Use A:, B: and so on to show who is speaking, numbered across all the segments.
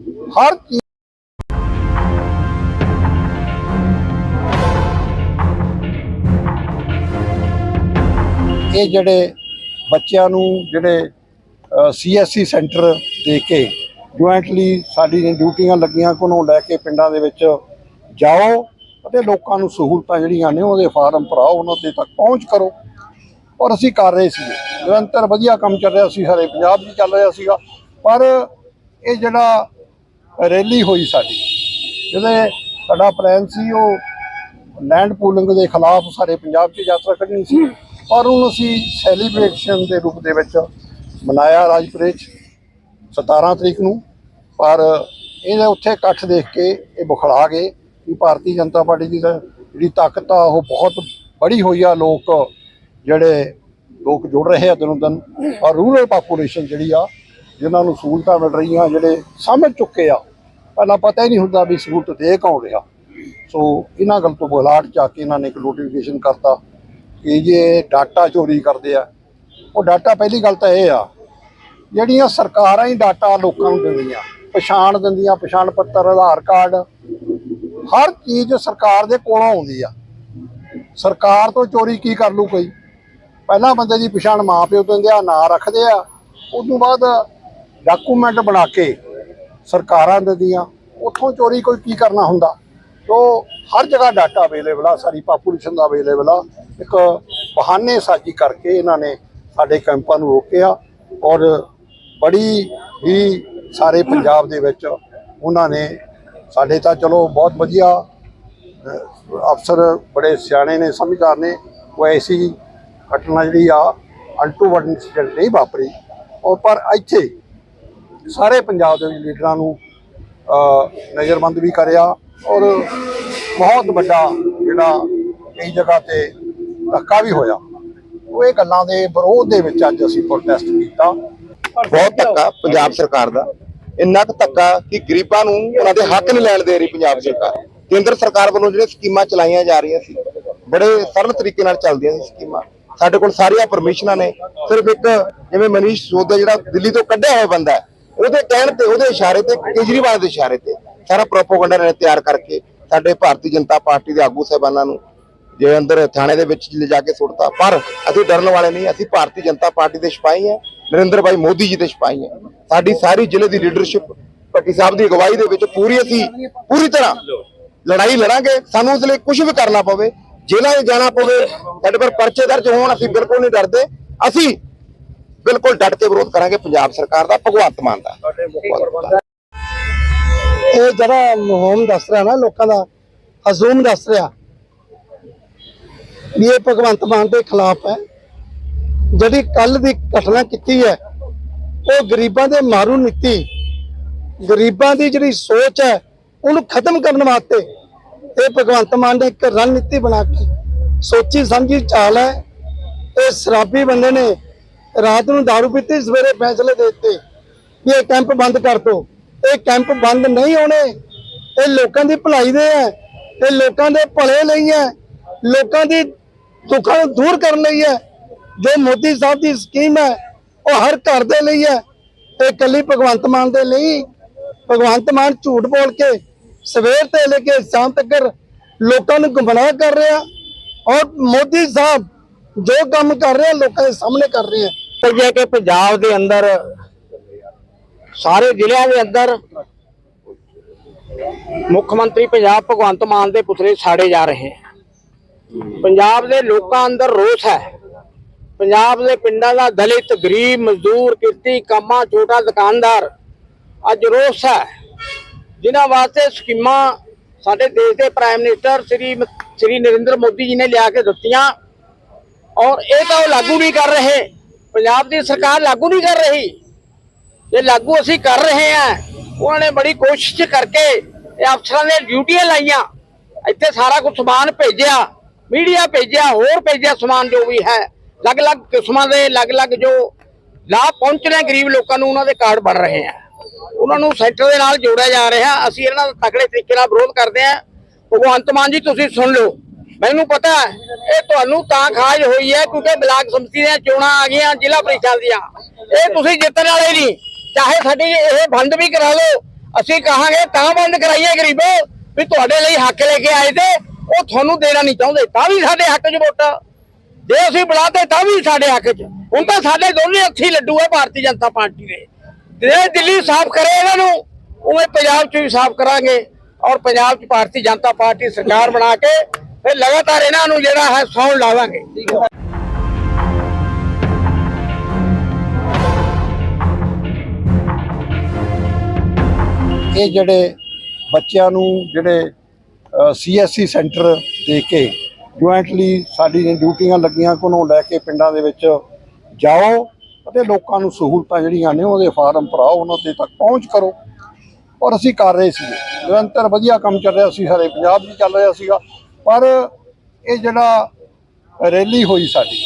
A: ਹਰ ਚੀਜ਼ ਇਹ ਜਿਹੜੇ ਬੱਚਿਆਂ ਨੂੰ ਜਿਹੜੇ ਸੀਐਸਸੀ ਸੈਂਟਰ ਦੇ ਕੇ ਜੁਆਇੰਟਲੀ ਸਾਡੀ ਡਿਊਟੀਆਂ ਲੱਗੀਆਂ ਕੋ ਲੈ ਕੇ ਪਿੰਡਾਂ ਦੇ ਵਿੱਚ ਜਾਓ ਅਤੇ ਲੋਕਾਂ ਨੂੰ ਸਹੂਲਤਾਂ ਜਿਹੜੀਆਂ ਨੇ ਉਹਦੇ ਫਾਰਮ ਭਰਾਓ, ਉਹਨਾਂ ਦੇ ਤੱਕ ਪਹੁੰਚ ਕਰੋ। ਔਰ ਅਸੀਂ ਕਰ ਰਹੇ ਸੀ। ਨਿਰੰਤਰ ਵਧੀਆ ਕੰਮ ਚੱਲ ਰਿਹਾ ਸੀ ਸਾਰੇ ਪੰਜਾਬ 'ਚ ਚੱਲ ਰਿਹਾ ਸੀਗਾ। ਪਰ ਇਹ ਜਿਹੜਾ ਰੈਲੀ ਹੋਈ ਸਾਡੀ। ਜਿਹਦੇ ਸਾਡਾ ਪਲਾਨ ਸੀ, ਉਹ ਲੈਂਡ ਪੂਲਿੰਗ ਦੇ ਖਿਲਾਫ ਸਾਰੇ ਪੰਜਾਬ 'ਚ ਯਾਤਰਾ ਕੱਢਣੀ ਸੀ। ਔਰ ਉਹਨੂੰ ਅਸੀਂ ਸੈਲੀਬ੍ਰੇਸ਼ਨ ਦੇ ਰੂਪ ਦੇ ਵਿੱਚ ਮਨਾਇਆ ਰਾਜਪੁਰੇ 'ਚ 17 ਤਰੀਕ ਨੂੰ। ਪਰ ਇਹਦੇ ਉੱਥੇ ਇਕੱਠ ਦੇਖ ਕੇ ਇਹ ਬੁਖਲਾ ਗਏ ਕਿ ਭਾਰਤੀ ਜਨਤਾ ਪਾਰਟੀ ਦੀ ਤਾਂ ਜਿਹੜੀ ਤਾਕਤ ਆ, ਉਹ ਬਹੁਤ ਬੜੀ ਹੋਈ ਆ। ਲੋਕ ਜਿਹੜੇ ਲੋਕ ਜੁੜ ਰਹੇ ਆ ਦਿਨੋਂ ਦਿਨ। ਔਰ ਰੂਰਲ ਪਾਪੂਲੇਸ਼ਨ ਜਿਹੜੀ ਆ, ਜਿਨ੍ਹਾਂ ਨੂੰ ਸਹੂਲਤਾਂ ਮਿਲ ਰਹੀਆਂ, ਜਿਹੜੇ ਸਮਝ ਚੁੱਕੇ ਆ ਪਹਿਲਾਂ ਪਤਾ ਹੀ ਨਹੀਂ ਹੁੰਦਾ ਵੀ ਸਹੂਲਤ ਦੇ ਕੌਣ ਰਿਹਾ। ਸੋ ਇਹਨਾਂ ਗੱਲ ਤੋਂ ਬੁਲਾਟ ਚ ਕੇ ਇਹਨਾਂ ਨੇ ਇੱਕ ਨੋਟੀਫਿਕੇਸ਼ਨ ਕਰਤਾ ਕਿ ਜੇ ਡਾਟਾ ਚੋਰੀ ਕਰਦੇ ਆ, ਉਹ ਡਾਟਾ ਪਹਿਲੀ ਗੱਲ ਤਾਂ ਇਹ ਆ, ਜਿਹੜੀਆਂ ਸਰਕਾਰਾਂ ਹੀ ਡਾਟਾ ਲੋਕਾਂ ਨੂੰ ਦਿੰਦੀਆਂ, ਪਛਾਣ ਦਿੰਦੀਆਂ, ਪਛਾਣ ਪੱਤਰ, ਆਧਾਰ ਕਾਰਡ, ਹਰ ਚੀਜ਼ ਸਰਕਾਰ ਦੇ ਕੋਲੋਂ ਆਉਂਦੀ ਆ। ਸਰਕਾਰ ਤੋਂ ਚੋਰੀ ਕੀ ਕਰ ਲੂ ਕੋਈ? ਪਹਿਲਾਂ ਬੰਦੇ ਦੀ ਪਛਾਣ ਮਾਂ ਪਿਓ ਤੋਂ ਦਿੰਦੇ ਆ, ਨਾਂ ਰੱਖਦੇ ਆ ਉਸ ਤੋਂ ਬਾਅਦ ਡਾਕੂਮੈਂਟ ਬਣਾ ਕੇ ਸਰਕਾਰਾਂ ਦਿੰਦੀਆਂ ਉੱਥੋਂ ਚੋਰੀ ਕੋਈ ਕੀ ਕਰਨਾ ਹੁੰਦਾ? ਸੋ ਹਰ ਜਗ੍ਹਾ ਡਾਟਾ ਅਵੇਲੇਬਲ ਆ, ਸਾਰੀ ਪਾਪੂਲੇਸ਼ਨ ਦਾ ਅਵੇਲੇਬਲ ਆ। ਇੱਕ ਬਹਾਨੇ ਸਾਜੀ ਕਰਕੇ ਇਹਨਾਂ ਨੇ ਸਾਡੇ ਕੈਂਪਾਂ ਨੂੰ ਰੋਕਿਆ ਔਰ ਬੜੀ ਹੀ ਸਾਰੇ ਪੰਜਾਬ ਦੇ ਵਿੱਚ ਉਹਨਾਂ ਨੇ ਸਾਡੇ ਤਾਂ ਚਲੋ ਬਹੁਤ ਵਧੀਆ ਅਫਸਰ ਬੜੇ ਸਿਆਣੇ ਨੇ, ਸਮਝਦਾਰ ਨੇ। ਉਹ ਐਸੀ ਘਟਨਾ ਜਿਹੜੀ ਆ ਅਲਟੂ ਵਨ ਇੰਸੀਡੈਂਟ ਨਹੀਂ ਵਾਪਰੀ। ਔਰ ਪਰ ਇੱਥੇ ਸਾਰੇ ਪੰਜਾਬ ਦੇ ਲੀਡਰਾਂ ਨੂੰ ਅਹ, ਨਜ਼ਰਬੰਦ ਵੀ ਕਰਿਆ ਔਰ ਬਹੁਤ ਵੱਡਾ ਜਿਹੜਾ ਕਈ ਜਗ੍ਹਾ ਤੇ ਧੱਕਾ ਵੀ ਹੋਇਆ। ਉਹ ਇਹ ਗੱਲਾਂ ਦੇ ਵਿਰੋਧ ਦੇ ਵਿੱਚ ਅੱਜ ਅਸੀਂ ਪ੍ਰੋਟੈਸਟ ਕੀਤਾ।
B: ਬਹੁਤ ਧੱਕਾ ਪੰਜਾਬ ਸਰਕਾਰ ਦਾ। ਇੰਨਾ ਕੁ ਧੱਕਾ ਕਿ ਗਰੀਬਾਂ ਨੂੰ ਉਹਨਾਂ ਦੇ ਹੱਕ ਨਹੀਂ ਲੈਣ ਦੇ ਰਹੀ ਪੰਜਾਬ ਸਰਕਾਰ। ਕੇਂਦਰ ਸਰਕਾਰ ਵੱਲੋਂ ਜਿਹੜੇ ਸਕੀਮਾਂ ਚਲਾਈਆਂ ਜਾ ਰਹੀਆਂ ਸੀ ਬੜੇ ਸਰਲ ਤਰੀਕੇ ਨਾਲ ਚੱਲਦੀਆਂ ਸੀ ਸਕੀਮਾਂ। ਸਾਡੇ ਕੋਲ ਸਾਰੀਆਂ ਪਰਮਿਸ਼ਨਾਂ ਨੇ। ਸਿਰਫ ਇੱਕ ਜਿਵੇਂ ਮਨੀਸ਼ ਸੋਦਾ ਜਿਹੜਾ ਦਿੱਲੀ ਤੋਂ ਕੱਢਿਆ ਹੋਇਆ ਬੰਦਾ ਹੈ ਉਹਦੇ ਕਹਿਣ ਤੇ, ਉਹਦੇ ਇਸ਼ਾਰੇ ਤੇ, ਕੇਜਰੀਵਾਲ ਦੇ ਇਸ਼ਾਰੇ ਤੇ ਸਾਰਾ ਪ੍ਰੋਪੋਗੰਡਾ ਨੇ ਤਿਆਰ ਕਰਕੇ ਸਾਡੇ ਭਾਰਤੀ ਜਨਤਾ ਪਾਰਟੀ ਦੇ ਆਗੂ ਸਾਹਿਬਾਨਾਂ ਨੂੰ ਜੇ ਅੰਦਰ ਥਾਣੇ ਦੇ ਵਿੱਚ ਲੈ ਕੇ ਸੁੱਟਤਾ। ਪਰ ਅਸੀਂ ਡਰਨ ਵਾਲੇ ਨਹੀਂ, ਅਸੀਂ ਭਾਰਤੀ ਜਨਤਾ ਪਾਰਟੀ ਦੇ ਸਿਪਾਹੀ ਹਾਂ, ਨਰਿੰਦਰ ਭਾਈ ਮੋਦੀ ਜੀ ਦੇ ਸਿਪਾਹੀ ਹਾਂ। ਸਾਡੀ ਸਾਰੀ ਜ਼ਿਲ੍ਹੇ ਦੀ ਲੀਡਰਸ਼ਿਪ ਭੱਟੀ ਸਾਹਿਬ ਦੀ ਅਗਵਾਈ ਦੇ ਵਿੱਚ ਪੂਰੀ ਅਸੀਂ ਪੂਰੀ ਤਰ੍ਹਾਂ ਲੜਾਈ ਲੜਾਂਗੇ। ਸਾਨੂੰ ਉਸ ਲਈ ਕੁਝ ਵੀ ਕਰਨਾ ਪਵੇ, ਜੇਲ੍ਹਾਂ 'ਚ ਜਾਣਾ ਪਵੇ, ਸਾਡੇ ਪਰ ਪਰਚੇ ਦਰਜ ਹੋਣ, ਅਸੀਂ ਬਿਲਕੁਲ ਨਹੀਂ ਡਰਦੇ। ਅਸੀਂ ਬਿਲਕੁਲ ਡਟ ਕੇ ਵਿਰੋਧ ਕਰਾਂਗੇ ਪੰਜਾਬ ਸਰਕਾਰ ਦਾ ਭਗਵੰਤ ਮਾਨ ਦਾ।
C: ਇਹ ਜਿਹੜਾ ਮੁਹਿੰਮ ਦੱਸ ਰਿਹਾ ਨਾ ਲੋਕਾਂ ਦਾ ਹਜ਼ੂਮ ਦੱਸ ਰਿਹਾ ਵੀ ਇਹ ਭਗਵੰਤ ਮਾਨ ਦੇ ਖਿਲਾਫ ਹੈ। ਜਿਹੜੀ ਕੱਲ ਦੀ ਘਟਨਾ ਕੀਤੀ ਹੈ ਉਹ ਗਰੀਬਾਂ ਦੇ ਮਾਰੂ ਨੀਤੀ ਗਰੀਬਾਂ ਦੀ ਜਿਹੜੀ ਸੋਚ ਹੈ ਉਹਨੂੰ ਖਤਮ ਕਰਨ ਵਾਸਤੇ ਇਹ ਭਗਵੰਤ ਮਾਨ ਨੇ ਇੱਕ ਰਣਨੀਤੀ ਬਣਾ ਕੇ ਸੋਚੀ ਸਮਝੀ ਚਾਲ ਹੈ। ਇਹ ਸ਼ਰਾਬੀ ਬੰਦੇ ਨੇ ਰਾਤ ਨੂੰ दारू ਪੀਤੀ, ਸਵੇਰੇ ਫੈਸਲੇ ਦੇ ਦਿੱਤੇ ਵੀ ਇਹ ਕੈਂਪ ਬੰਦ ਕਰ ਦੋ। ਇਹ ਕੈਂਪ ਬੰਦ ਨਹੀਂ ਹੋਣੇ। ਇਹ ਲੋਕਾਂ ਦੀ ਭਲਾਈ ਦੇ ਹੈ। ਇਹ ਲੋਕਾਂ ਦੇ ਭਲੇ ਲਈ ਹੈ। ਲੋਕਾਂ ਦੀ ਦੁੱਖਾਂ ਨੂੰ ਦੂਰ ਕਰਨ ਲਈ ਹੈ। ਜੋ ਮੋਦੀ ਸਾਹਿਬ ਦੀ ਸਕੀਮ ਹੈ, ਉਹ ਹਰ ਘਰ ਦੇ ਲਈ ਹੈ। ਇਹ ਕੱਲੀ ਭਗਵੰਤ ਮਾਨ ਦੇ ਲਈ ਭਗਵੰਤ ਮਾਨ ਝੂਠ ਬੋਲ ਕੇ ਸਵੇਰ ਤੋਂ ਲੈ ਕੇ ਸ਼ਾਮ ਤੱਕ ਲੋਕਾਂ ਨੂੰ ਗੁੰਮਰਾਹ ਕਰ ਰਿਹਾ ਔਰ ਮੋਦੀ ਸਾਹਿਬ ਜੋ ਕੰਮ ਕਰ ਰਿਹਾ, ਲੋਕਾਂ ਦੇ ਸਾਹਮਣੇ ਕਰ ਰਹੇ ਆ
D: ਜੇ ਕਿ ਪੰਜਾਬ ਦੇ ਅੰਦਰ, ਸਾਰੇ ਜ਼ਿਲ੍ਹਿਆਂ ਦੇ ਅੰਦਰ ਮੁੱਖ ਮੰਤਰੀ ਪੰਜਾਬ ਭਗਵੰਤ ਮਾਨ ਦੇ ਪੁਤਲੇ ਸਾੜੇ ਜਾ ਰਹੇ ਹਨ ਪੰਜਾਬ ਦੇ ਲੋਕਾਂ ਅੰਦਰ ਰੋਸ ਹੈ। ਪੰਜਾਬ ਦੇ ਪਿੰਡਾਂ ਦਾ ਦਲਿਤ, ਗਰੀਬ, ਮਜ਼ਦੂਰ, ਕਿਰਤੀ, ਕਾਮਾ ਛੋਟਾ ਦੁਕਾਨਦਾਰ, ਅੱਜ ਰੋਸ ਹੈ। ਜਿਨ੍ਹਾਂ ਵਾਸਤੇ ਸਕੀਮਾਂ ਸਾਡੇ ਦੇਸ਼ ਦੇ ਪ੍ਰਾਈਮ ਮਿਨਿਸਟਰ ਸ੍ਰੀ ਸ੍ਰੀ ਨਰਿੰਦਰ ਮੋਦੀ ਜੀ ਨੇ ਲਿਆ ਕੇ ਦਿੱਤੀਆਂ ਔਰ ਇਹ ਤਾਂ ਉਹ ਲਾਗੂ ਨਹੀਂ ਕਰ ਰਹੇ। ਪੰਜਾਬ ਦੀ ਸਰਕਾਰ ਲਾਗੂ ਨਹੀਂ ਕਰ ਰਹੀ। ਇਹ ਲਾਗੂ ਅਸੀਂ ਕਰ ਰਹੇ ਹਾਂ। ਉਹਨਾਂ ਨੇ ਬੜੀ ਕੋਸ਼ਿਸ਼ ਕਰਕੇ ਇਹ ਅਫਸਰਾਂ ਨੇ ਡਿਊਟੀਆਂ ਲਾਈਆਂ। ਇੱਥੇ ਸਾਰਾ ਕੁਝ ਸਮਾਨ ਭੇਜਿਆ, ਮੀਡੀਆ ਭੇਜਿਆ, ਹੋਰ ਭੇਜਿਆ ਸਮਾਨ ਜੋ ਵੀ ਹੈ। ਅਲੱਗ-ਅਲੱਗ ਕਿਸਮਾਂ ਦੇ, ਅਲੱਗ-ਅਲੱਗ ਜੋ ਲਾਭ ਪਹੁੰਚ ਰਹੇ ਗਰੀਬ ਲੋਕਾਂ ਨੂੰ, ਉਹਨਾਂ ਦੇ ਕਾਰਡ ਬਣ ਰਹੇ ਆ। ਉਹਨਾਂ ਨੂੰ ਸੈਂਟਰ ਦੇ ਨਾਲ ਜੋੜਿਆ ਜਾ ਰਿਹਾ। ਅਸੀਂ ਇਹਨਾਂ ਦਾ ਤਕੜੇ ਤਰੀਕੇ ਨਾਲ ਵਿਰੋਧ ਕਰਦੇ ਹਾਂ। ਭਗਵੰਤ ਮਾਨ ਜੀ, ਤੁਸੀਂ ਸੁਣ ਲਓ। ਮੈਨੂੰ ਪਤਾ ਇਹ ਤੁਹਾਨੂੰ ਤਾਂ ਖਾਜ ਹੋਈ ਹੈ ਕਿਉਂਕਿ ਬਲਾਕ ਸੰਮਤੀ ਦੀਆਂ ਚੋਣਾਂ ਆ ਗਈਆਂ ਜ਼ਿਲ੍ਹਾ ਪ੍ਰੀਸ਼ਦ ਦੀਆਂ। ਇਹ ਤੁਸੀਂ ਜਿੱਤਣ ਵਾਲੇ ਨਹੀਂ, ਚਾਹੇ ਸਾਡੀ ਇਹ ਬੰਦ ਵੀ ਕਰਾ ਲਓ, ਅਸੀਂ ਕਹਾਂਗੇ ਤਾਂ ਬੰਦ ਕਰਾਈਏ ਗਰੀਬੋ, ਵੀ ਤੁਹਾਡੇ ਲਈ ਹੱਕ ਲੈ ਕੇ ਆਏ ਤੇ ਉਹ ਤੁਹਾਨੂੰ ਦੇਣਾ ਨਹੀਂ ਚਾਹੁੰਦੇ, ਤਾਂ ਵੀ ਸਾਡੇ ਹੱਕ 'ਚ ਵੋਟਾਂ। ਜੇ ਅਸੀਂ ਬੁਲਾਤੇ ਤਾਂ ਵੀ ਸਾਡੇ ਹੱਕ 'ਚ। ਹੁਣ ਤਾਂ ਸਾਡੇ ਦੋਨੇ ਹੱਥੀ ਲੱਡੂ ਹੈ ਭਾਰਤੀ ਜਨਤਾ ਪਾਰਟੀ ਦੇ। ਜੇ ਦਿੱਲੀ ਸਾਫ਼ ਕਰੇ ਇਹਨਾਂ ਨੂੰ, ਉਵੇਂ ਪੰਜਾਬ 'ਚ ਵੀ ਸਾਫ਼ ਕਰਾਂਗੇ ਔਰ ਪੰਜਾਬ 'ਚ ਭਾਰਤੀ ਜਨਤਾ ਪਾਰਟੀ ਸਰਕਾਰ ਬਣਾ ਕੇ ਫਿਰ ਲਗਾਤਾਰ ਇਹਨਾਂ ਨੂੰ ਜਿਹੜਾ ਹੈ ਸੌਣ ਲਾਵਾਂਗੇ।
A: ਇਹ ਜਿਹੜੇ ਬੱਚਿਆਂ ਨੂੰ ਜਿਹੜੇ ਸੀਐਸਸੀ ਸੈਂਟਰ ਦੇ ਕੇ ਜੁਆਇੰਟਲੀ ਸਾਡੀ ਡਿਊਟੀਆਂ ਲੱਗੀਆਂ ਕੋਲੋਂ ਲੈ ਕੇ ਪਿੰਡਾਂ ਦੇ ਵਿੱਚ ਜਾਓ ਅਤੇ ਲੋਕਾਂ ਨੂੰ ਸਹੂਲਤਾਂ ਜਿਹੜੀਆਂ ਨੇ ਉਹਦੇ ਫਾਰਮ ਭਰਾਓ, ਉਹਨਾਂ ਤੇ ਤੱਕ ਪਹੁੰਚ ਕਰੋ। ਔਰ ਅਸੀਂ ਕਰ ਰਹੇ ਸੀ ਨਿਰੰਤਰ ਵਧੀਆ ਕੰਮ ਚੱਲ ਰਿਹਾ ਸੀ ਸਾਰੇ ਪੰਜਾਬ 'ਚ ਚੱਲ ਰਿਹਾ ਸੀਗਾ। ਪਰ ਇਹ ਜਿਹੜਾ ਰੈਲੀ ਹੋਈ ਸਾਡੀ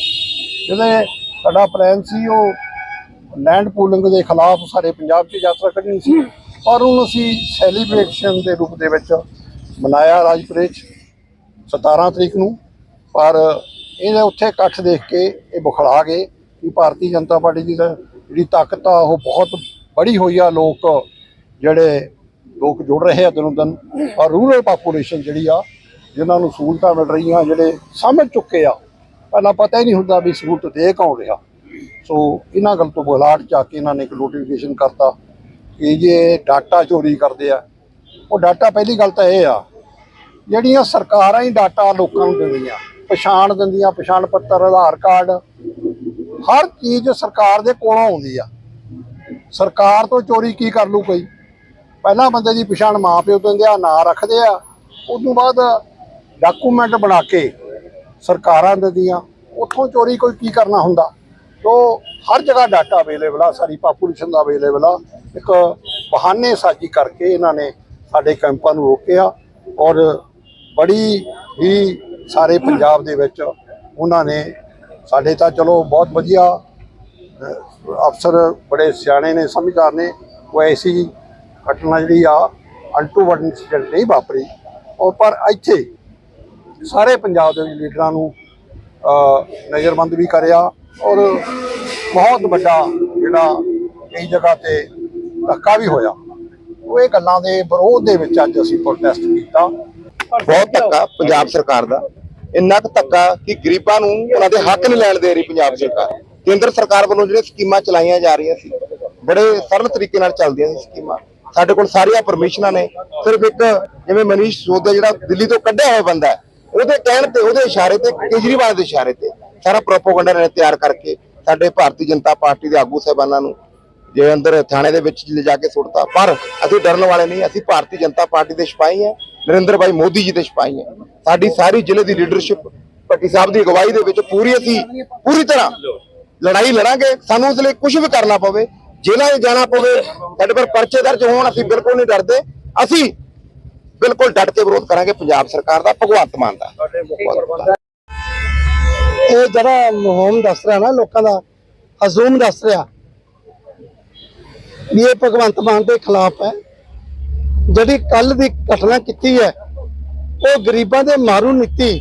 A: ਜਿਹਦੇ ਸਾਡਾ ਪਲਾਨ ਸੀ, ਉਹ ਲੈਂਡ ਪੂਲਿੰਗ ਦੇ ਖਿਲਾਫ ਸਾਰੇ ਪੰਜਾਬ 'ਚ ਯਾਤਰਾ ਕੱਢਣੀ ਸੀ। ਔਰ ਉਹਨੂੰ ਅਸੀਂ ਸੈਲੀਬ੍ਰੇਸ਼ਨ ਦੇ ਰੂਪ ਦੇ ਵਿੱਚ ਮਨਾਇਆ ਰਾਜਪੁਰੇ 'ਚ 17 ਤਰੀਕ ਨੂੰ। ਪਰ ਇਹਦੇ ਉੱਥੇ ਇਕੱਠ ਦੇਖ ਕੇ ਇਹ ਬੁਖਲਾ ਗਏ ਕਿ ਭਾਰਤੀ ਜਨਤਾ ਪਾਰਟੀ ਦੀ ਤਾਂ ਜਿਹੜੀ ਤਾਕਤ ਆ, ਉਹ ਬਹੁਤ ਬੜੀ ਹੋਈ ਆ। ਲੋਕ ਜਿਹੜੇ ਲੋਕ ਜੁੜ ਰਹੇ ਆ ਦਿਨੋਂ ਦਿਨ। ਔਰ ਰੂਰਲ ਪਾਪੂਲੇਸ਼ਨ ਜਿਹੜੀ ਆ ਜਿਨ੍ਹਾਂ ਨੂੰ ਸਹੂਲਤਾਂ ਮਿਲ ਰਹੀਆਂ ਜਿਹੜੇ ਸਮਝ ਚੁੱਕੇ ਆ, ਪਹਿਲਾਂ ਪਤਾ ਹੀ ਨਹੀਂ ਹੁੰਦਾ ਵੀ ਸਹੂਲਤ ਦੇ ਕੌਣ ਰਿਹਾ। ਸੋ ਇਹਨਾਂ ਗੱਲ ਤੋਂ ਬੁਲਾਟ ਚ ਆ ਕੇ ਇਹਨਾਂ ਨੇ ਇੱਕ ਨੋਟੀਫਿਕੇਸ਼ਨ ਕਰਤਾ ਕਿ ਜੇ ਡਾਟਾ ਚੋਰੀ ਕਰਦੇ ਆ, ਉਹ ਡਾਟਾ ਪਹਿਲੀ ਗੱਲ ਤਾਂ ਇਹ ਆ, ਜਿਹੜੀਆਂ ਸਰਕਾਰਾਂ ਹੀ ਡਾਟਾ ਲੋਕਾਂ ਨੂੰ ਦਿੰਦੀਆਂ, ਪਛਾਣ ਦਿੰਦੀਆਂ, ਪਛਾਣ ਪੱਤਰ, ਆਧਾਰ ਕਾਰਡ, ਹਰ ਚੀਜ਼ ਸਰਕਾਰ ਦੇ ਕੋਲੋਂ ਆਉਂਦੀ ਆ। ਸਰਕਾਰ ਤੋਂ ਚੋਰੀ ਕੀ ਕਰ ਲੂ ਕੋਈ? ਪਹਿਲਾਂ ਬੰਦੇ ਦੀ ਪਛਾਣ ਮਾਂ ਪਿਓ ਦਿੰਦੇ ਆ, ਨਾਂ ਰੱਖਦੇ ਆ ਉਸ ਤੋਂ ਬਾਅਦ ਡਾਕੂਮੈਂਟ ਬਣਾ ਕੇ ਸਰਕਾਰਾਂ ਦਿੰਦੀਆਂ ਉੱਥੋਂ ਚੋਰੀ ਕੋਈ ਕੀ ਕਰਨਾ ਹੁੰਦਾ? ਤੋ ਹਰ ਜਗ੍ਹਾ ਡਾਟਾ ਅਵੇਲੇਬਲ ਆ, ਸਾਰੀ ਪਾਪੂਲੇਸ਼ਨ ਦਾ ਅਵੇਲੇਬਲ ਆ। ਇੱਕ ਬਹਾਨੇ ਸਾਜੀ ਕਰਕੇ ਇਹਨਾਂ ਨੇ ਸਾਡੇ ਕੈਂਪਾਂ ਨੂੰ ਰੋਕਿਆ ਔਰ ਬੜੀ ਹੀ ਸਾਰੇ ਪੰਜਾਬ ਦੇ ਵਿੱਚ ਉਹਨਾਂ ਨੇ ਸਾਡੇ ਤਾਂ ਚਲੋ ਬਹੁਤ ਵਧੀਆ ਅਫਸਰ ਬੜੇ ਸਿਆਣੇ ਨੇ, ਸਮਝਦਾਰ ਨੇ। ਉਹ ਐਸੀ ਘਟਨਾ ਜਿਹੜੀ ਆ ਅੰਟੂ ਵਨ ਇੰਸੀਡੈਂਟ ਨਹੀਂ ਵਾਪਰੀ। ਔਰ ਪਰ ਇੱਥੇ ਸਾਰੇ ਪੰਜਾਬ ਦੇ ਲੀਡਰਾਂ ਨੂੰ ਨਜ਼ਰਬੰਦ ਵੀ ਕਰਿਆ ਔਰ ਬਹੁਤ ਵੱਡਾ ਜਿਹੜਾ ਕਈ ਜਗ੍ਹਾ ਤੇ ਧੱਕਾ ਵੀ ਹੋਇਆ। ਉਹ ਇਹ ਗੱਲਾਂ ਦੇ ਵਿਰੋਧ ਦੇ ਵਿੱਚ ਅੱਜ ਅਸੀਂ ਪ੍ਰੋਟੈਸਟ ਕੀਤਾ।
B: ਬਹੁਤ ਧੱਕਾ ਪੰਜਾਬ ਸਰਕਾਰ ਦਾ। ਇੰਨਾ ਕੁ ਧੱਕਾ ਕਿ ਗਰੀਬਾਂ ਨੂੰ ਉਹਨਾਂ ਦੇ ਹੱਕ ਨਹੀਂ ਲੈਣ ਦੇ ਰਹੀ ਪੰਜਾਬ ਸਰਕਾਰ। ਕੇਂਦਰ ਸਰਕਾਰ ਵੱਲੋਂ ਜਿਹੜੇ ਸਕੀਮਾਂ ਚਲਾਈਆਂ ਜਾ ਰਹੀਆਂ ਸੀ ਬੜੇ ਸਰਲ ਤਰੀਕੇ ਨਾਲ ਚੱਲਦੀਆਂ ਸੀ ਸਕੀਮਾਂ। ਸਾਡੇ ਕੋਲ ਸਾਰੀਆਂ ਪਰਮਿਸ਼ਨਾਂ ਨੇ। ਸਿਰਫ ਇੱਕ ਜਿਵੇਂ ਮਨੀਸ਼ ਸੋਦਾ ਜਿਹੜਾ ਦਿੱਲੀ ਤੋਂ ਕੱਢਿਆ ਹੋਇਆ ਬੰਦਾ ਹੈ, ਉਹਦੇ ਕਹਿਣ ਤੇ, ਉਹਦੇ ਇਸ਼ਾਰੇ ਤੇ, ਕੇਜਰੀਵਾਲ ਦੇ ਇਸ਼ਾਰੇ ਤੇ ਸਾਰਾ ਪ੍ਰੋਪੋਗੰਡਾ ਨੇ ਤਿਆਰ ਕਰਕੇ ਸਾਡੇ ਭਾਰਤੀ ਜਨਤਾ ਪਾਰਟੀ ਦੇ ਆਗੂ ਸਾਹਿਬਾਨਾਂ ਨੂੰ ਜੇ ਅੰਦਰ ਥਾਣੇ ਦੇ ਵਿੱਚ ਲੈ ਕੇ ਸੁੱਟਤਾ। ਪਰ ਅਸੀਂ ਡਰਨ ਵਾਲੇ ਨਹੀਂ, ਅਸੀਂ ਭਾਰਤੀ ਜਨਤਾ ਪਾਰਟੀ ਦੇ ਸਿਪਾਹੀ ਹਾਂ, ਨਰਿੰਦਰ ਭਾਈ ਮੋਦੀ ਜੀ ਦੇ ਸਿਪਾਹੀ ਹਾਂ। ਸਾਡੀ ਸਾਰੀ ਜ਼ਿਲ੍ਹੇ ਦੀ ਲੀਡਰਸ਼ਿਪ ਭੱਟੀ ਸਾਹਿਬ ਦੀ ਅਗਵਾਈ ਦੇ ਵਿੱਚ ਪੂਰੀ ਅਸੀਂ ਪੂਰੀ ਤਰ੍ਹਾਂ ਲੜਾਈ ਲੜਾਂਗੇ। ਸਾਨੂੰ ਇਸ ਲਈ ਕੁਝ ਵੀ ਕਰਨਾ ਪਵੇ, ਜੇਲ੍ਹਾਂ 'ਚ ਜਾਣਾ ਪਵੇ, ਸਾਡੇ ਪਰ ਪਰਚੇ ਦਰਜ ਹੋਣ, ਅਸੀਂ ਬਿਲਕੁਲ ਨਹੀਂ ਡਰਦੇ। ਅਸੀਂ ਬਿਲਕੁਲ ਡਟ ਕੇ ਵਿਰੋਧ ਕਰਾਂਗੇ ਪੰਜਾਬ ਸਰਕਾਰ ਦਾ ਭਗਵੰਤ ਮਾਨ ਦਾ।
C: ਇਹ ਜਿਹੜਾ ਮੁਹਿੰਮ ਦੱਸ ਰਿਹਾ ਨਾ ਲੋਕਾਂ ਦਾ ਹਜ਼ੂਮ ਦੱਸ ਰਿਹਾ ਵੀ ਇਹ ਭਗਵੰਤ ਮਾਨ ਦੇ ਖਿਲਾਫ ਹੈ। ਜਿਹੜੀ ਕੱਲ ਦੀ ਘਟਨਾ ਕੀਤੀ ਹੈ ਉਹ ਗਰੀਬਾਂ ਦੇ ਮਾਰੂ ਨੀਤੀ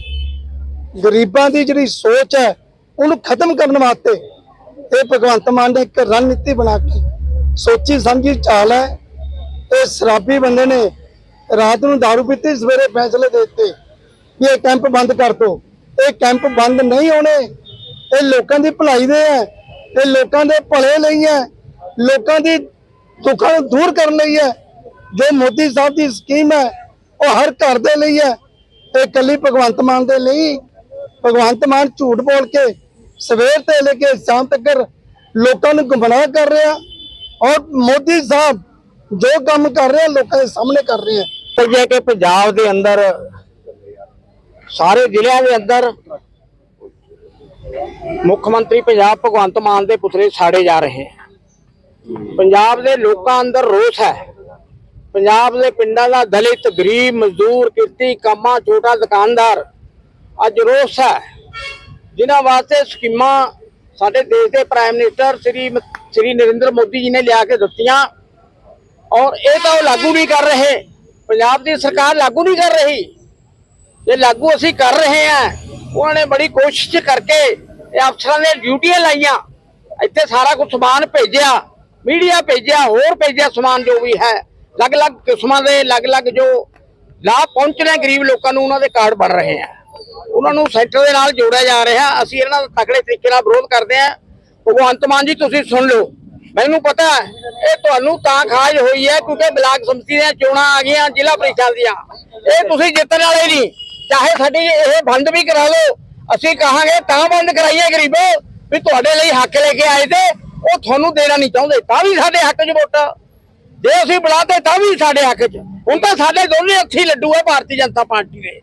C: ਗਰੀਬਾਂ ਦੀ ਜਿਹੜੀ ਸੋਚ ਹੈ ਉਹਨੂੰ ਖਤਮ ਕਰਨ ਵਾਸਤੇ ਇਹ ਭਗਵੰਤ ਮਾਨ ਨੇ ਇੱਕ ਰਣਨੀਤੀ ਬਣਾ ਕੇ ਸੋਚੀ ਸਮਝੀ ਚਾਲ ਹੈ। ਇਹ ਸ਼ਰਾਬੀ ਬੰਦੇ ਨੇ ਰਾਤ ਨੂੰ दारू ਪੀਤੀ, ਸਵੇਰੇ ਫੈਸਲੇ ਦੇ ਦਿੱਤੇ ਵੀ ਇਹ ਕੈਂਪ ਬੰਦ ਕਰ ਦੋ। ਇਹ ਕੈਂਪ ਬੰਦ ਨਹੀਂ ਹੋਣੇ। ਇਹ ਲੋਕਾਂ ਦੀ ਭਲਾਈ ਦੇ ਹੈ। ਇਹ ਲੋਕਾਂ ਦੇ ਭਲੇ ਲਈ ਹੈ। ਲੋਕਾਂ ਦੀ ਦੁੱਖਾਂ ਨੂੰ ਦੂਰ ਕਰਨ ਲਈ ਹੈ। ਜੋ ਮੋਦੀ ਸਾਹਿਬ ਦੀ ਸਕੀਮ ਹੈ, ਉਹ ਹਰ ਘਰ ਦੇ ਲਈ ਹੈ। ਇਹ ਕੱਲੀ ਭਗਵੰਤ ਮਾਨ ਦੇ ਲਈ ਭਗਵੰਤ ਮਾਨ ਝੂਠ ਬੋਲ ਕੇ ਸਵੇਰ ਤੋਂ ਲੈ ਕੇ ਸ਼ਾਮ ਤੱਕ ਲੋਕਾਂ ਨੂੰ ਗੁੰਮਰਾਹ ਕਰ ਰਿਹਾ। ਔਰ ਮੋਦੀ ਸਾਹਿਬ ਜੋ ਕੰਮ ਕਰ ਰਹੇ ਆ, ਲੋਕਾਂ ਦੇ ਸਾਹਮਣੇ ਕਰ ਰਹੇ ਆ।
D: ਪਰ ਜੇ ਕਿ ਪੰਜਾਬ ਦੇ ਅੰਦਰ, ਸਾਰੇ ਜ਼ਿਲ੍ਹਿਆਂ ਦੇ ਅੰਦਰ ਮੁੱਖ ਮੰਤਰੀ ਪੰਜਾਬ ਭਗਵੰਤ ਮਾਨ ਦੇ ਪੁਤਲੇ ਸਾੜੇ ਜਾ ਰਹੇ ਹਨ ਪੰਜਾਬ ਦੇ ਲੋਕਾਂ ਅੰਦਰ ਰੋਸ ਹੈ। ਪੰਜਾਬ ਦੇ ਪਿੰਡਾਂ ਦਾ ਦਲਿਤ, ਗਰੀਬ, ਮਜ਼ਦੂਰ, ਕਿਰਤੀ, ਕਾਮਾ ਛੋਟਾ ਦੁਕਾਨਦਾਰ, ਅੱਜ ਰੋਸ ਹੈ। ਜਿਨ੍ਹਾਂ ਵਾਸਤੇ ਸਕੀਮਾਂ ਸਾਡੇ ਦੇਸ਼ ਦੇ ਪ੍ਰਾਈਮ ਮਿਨਿਸਟਰ ਸ੍ਰੀ ਸ੍ਰੀ ਨਰਿੰਦਰ ਮੋਦੀ ਜੀ ਨੇ ਲਿਆ ਕੇ ਦਿੱਤੀਆਂ। ਔਰ ਇਹ ਤਾਂ ਉਹ ਲਾਗੂ ਨਹੀਂ ਕਰ ਰਹੇ। ਪੰਜਾਬ ਦੀ ਸਰਕਾਰ ਲਾਗੂ ਨਹੀਂ ਕਰ ਰਹੀ। ਇਹ ਲਾਗੂ ਅਸੀਂ ਕਰ ਰਹੇ ਹਾਂ। ਉਹਨਾਂ ਨੇ ਬੜੀ ਕੋਸ਼ਿਸ਼ ਕਰਕੇ ਇਹ ਅਫਸਰਾਂ ਨੇ ਡਿਊਟੀਆਂ ਲਾਈਆਂ। ਇੱਥੇ ਸਾਰਾ ਕੁਝ ਸਮਾਨ ਭੇਜਿਆ, ਮੀਡੀਆ ਭੇਜਿਆ, ਹੋਰ ਭੇਜਿਆ ਸਮਾਨ ਜੋ ਵੀ ਹੈ। ਅਲੱਗ-ਅਲੱਗ ਕਿਸਮਾਂ ਦੇ, ਅਲੱਗ-ਅਲੱਗ ਜੋ ਲਾਭ ਪਹੁੰਚ ਰਹੇ ਗਰੀਬ ਲੋਕਾਂ ਨੂੰ ਉਹਨਾਂ ਦੇ ਕਾਰਡ ਬਣ ਰਹੇ ਆ। ਉਹਨਾਂ ਨੂੰ ਸੈਂਟਰ ਦੇ ਨਾਲ ਜੋੜਿਆ ਜਾ ਰਿਹਾ। ਅਸੀਂ ਇਹਨਾਂ ਦਾ ਤਕੜੇ ਤਰੀਕੇ ਨਾਲ ਵਿਰੋਧ ਕਰਦੇ ਆ ਭਗਵੰਤ ਮਾਨ ਜੀ, ਤੁਸੀਂ ਸੁਣ ਲਓ। ਮੈਨੂੰ ਪਤਾ ਇਹ ਤੁਹਾਨੂੰ ਤਾਂ ਖਾਜ ਹੋਈ ਹੈ ਕਿਉਂਕਿ ਬਲਾਕ ਸੰਮਤੀ ਦੀਆਂ ਚੋਣਾਂ ਆ ਗਈਆਂ ਜ਼ਿਲ੍ਹਾ ਪ੍ਰੀਸ਼ਦ ਦੀਆਂ। ਇਹ ਤੁਸੀਂ ਜਿੱਤਣ ਵਾਲੇ ਨਹੀਂ ਚਾਹੇ ਸਾਡੀ ਇਹ ਬੰਦ ਵੀ ਕਰਾ ਲਓ, ਅਸੀਂ ਕਹਾਂਗੇ ਤਾਂ ਬੰਦ ਕਰਾਈਏ ਗਰੀਬੋ, ਵੀ ਤੁਹਾਡੇ ਲਈ ਹੱਕ ਲੈ ਕੇ ਆਏ ਤੇ ਉਹ ਤੁਹਾਨੂੰ ਦੇਣਾ ਨਹੀਂ ਚਾਹੁੰਦੇ, ਤਾਂ ਵੀ ਸਾਡੇ ਹੱਕ 'ਚ ਵੋਟਾਂ। ਜੇ ਅਸੀਂ ਬੁਲਾਤੇ ਤਾਂ ਵੀ ਸਾਡੇ ਹੱਕ 'ਚ। ਹੁਣ ਤਾਂ ਸਾਡੇ ਦੋਨੇ ਅੱਖੀ ਲੱਡੂ ਹੈ ਭਾਰਤੀ ਜਨਤਾ ਪਾਰਟੀ ਦੇ।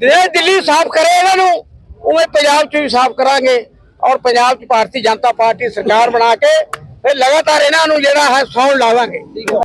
D: ਜੇ ਦਿੱਲੀ ਸਾਫ਼ ਕਰੇ ਇਹਨਾਂ ਨੂੰ, ਉਵੇਂ ਪੰਜਾਬ 'ਚ ਵੀ ਸਾਫ਼ ਕਰਾਂਗੇ ਔਰ ਪੰਜਾਬ 'ਚ ਭਾਰਤੀ ਜਨਤਾ ਪਾਰਟੀ ਸਰਕਾਰ ਬਣਾ ਕੇ ਫਿਰ ਲਗਾਤਾਰ ਇਹਨਾਂ ਨੂੰ ਜਿਹੜਾ ਹੈ ਸੌਣ ਲਾਵਾਂਗੇ।